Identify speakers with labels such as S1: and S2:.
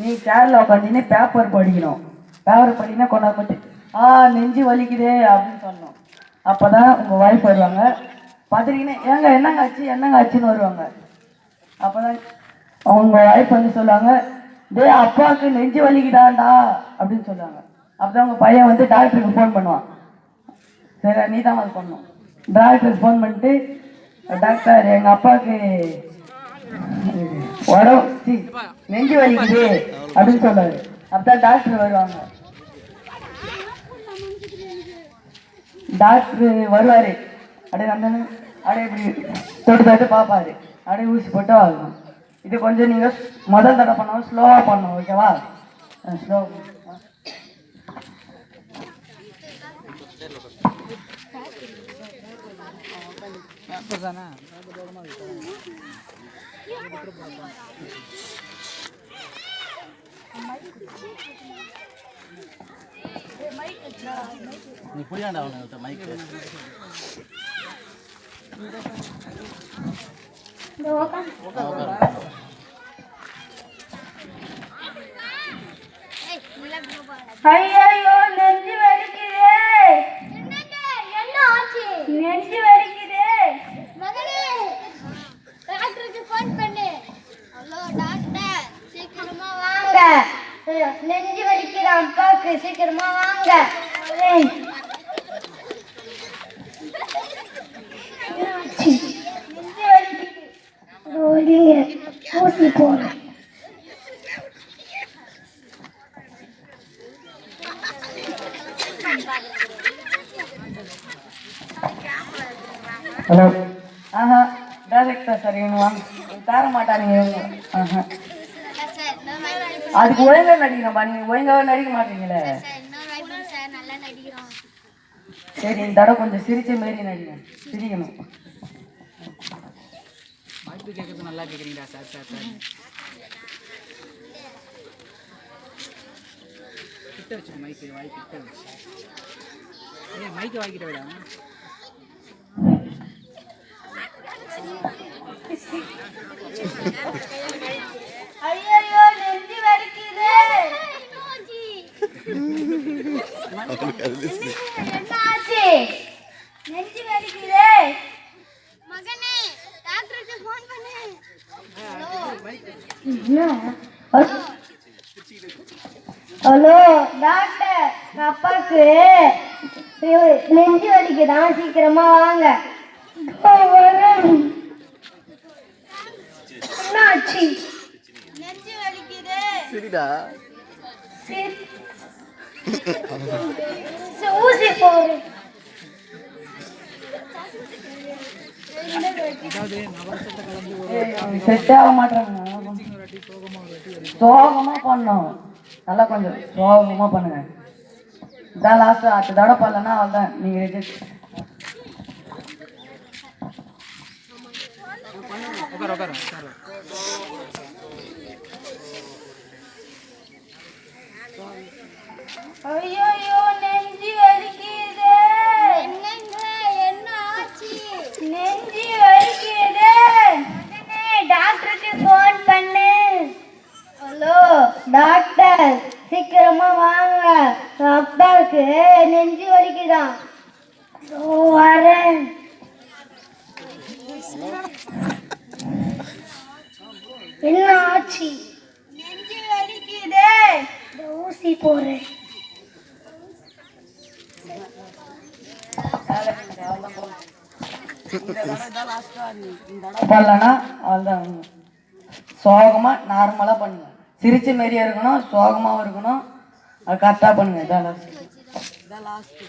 S1: நீ சேர்ல உட்காந்துன்னு பேப்பர் படிக்கணும். பேப்பர் படிக்கினா கொண்டா பட்டு ஆ நெஞ்சு வலிக்குதே அப்படின்னு சொல்லணும் அப்பதான் உங்கள் ஒய்ஃப் வருவாங்க. பார்த்துட்டீங்கன்னா ஏங்க என்னங்க ஆச்சு? என்னங்க ஆச்சுன்னு வருவாங்க. அப்போ தான் அவங்க ஒய்ஃப் வந்து சொல்லுவாங்க டேய் அப்பாவுக்கு நெஞ்சு வலிக்குதாண்டா அப்படின்னு சொல்லுவாங்க. அப்பதான் உங்கள் பையன் வந்து டாக்டருக்கு ஃபோன் பண்ணுவான். சரி நீ தான் அது பண்ணணும். டாக்டருக்கு ஃபோன் பண்ணிட்டு டாக்டர் எங்கள் அப்பாவுக்கு உடம்பு சி, நெஞ்சு வலிக்குது அப்படின்னு சொல்லுவாரு அப்பதான் டாக்டர் வருவாங்க. டாக்டர் வருவாரு. அப்படியே வந்து அப்படியே இப்படி தொட்டு தொட்டு பார்ப்பாரு. அப்படியே ஊசி போட்டு ஆகணும். இது கொஞ்சம் நீங்கள் முதல் தடவை பண்ணாலும் ஸ்லோவாக பண்ணணும் ஓகேவா ஸ்லோ
S2: நீ புரியாண்டா அவனுக்கு மைக்கு
S3: ஐயோ நெஞ்சு வலிக்குதே
S4: என்ன ஆச்சு
S3: நெஞ்சு வலிக்குதே
S4: மகனே டாக்டருக்கு ஃபோன் பண்ணு ஹலோ டாக்டர் சீக்கிரமா வாங்க
S3: வாங்க நெஞ்சு வலிக்குது அப்பாவுக்கு சீக்கிரமா வாங்க. வரேன். என்னாச்சு?
S1: ஹலோ ஆஹா டேரக்டர் சார் இவங்க வாங்க தர மாட்டானுங்க இவங்க. ஆஹா. அதுக்கு ஒழுங்கா நடிக்கிறோம்பா நீங்க ஒழுங்காவே நடிக்க மாட்டீங்களே.
S4: சார்
S1: இந்த தடவை கொஞ்சம் சிரிச்ச மாரி நடிங்க. சிரிக்கணும்.
S2: வாய்ப்பு கேட்கறது நல்லா கேட்குறீங்களா சார் சார் சார்? கிட்ட வச்சு மைக்கு வாய் கிட்ட வச்சு. ஏய் மைக்கை வாய்க்கிட்ட விடா.
S3: ஐயோ நெஞ்சு வலிக்குது என்னாச்சு நெஞ்சு வலிக்குது
S4: மகனே டாக்டருக்கு ஃபோன் பண்ணு
S3: ஹலோ டாக்டர் அப்பாக்கு நெஞ்சு வலிக்குதான் சீக்கிரமா வாங்க. என்னாச்சு
S4: நெஞ்சு வலிக்குது
S2: சரிடா
S3: சரி. ஊசி
S2: ஒரு
S1: செட் ஆக மாட்டாங்க சோகமா பண்ணணும் நல்லா கொஞ்சம் சோகமா பண்ணுங்க இதான் லாஸ்ட் அடுத்த தடவை பண்ணலன்னா நீங்க ரிஜெக்ட்
S2: உட்கார உட்கார உட்கார
S3: ஐயோ நெஞ்சு வலிக்குது
S4: என்னங்க என்ன ஆச்சு
S3: நெஞ்சு வலிக்குது உடனே டாக்டருக்கு ஃபோன் பண்ணு ஹலோ டாக்டர் சீக்கிரமா வாங்க. அப்பாவுக்கு நெஞ்சு வலிக்குதான் வரேன். என்ன ஆச்சு? நெஞ்சு வலிக்குது. ஊசி போடுறேன்.
S1: பண்ணலன்னா அவ்வளோதான் சோகமா நார்மலா பண்ணுங்க. சிரிச்ச மாரியா இருக்கணும் சோகமாவும் இருக்கணும். அது கரெக்டாக பண்ணுங்க இதான் லாஸ்ட் இதான் லாஸ்ட்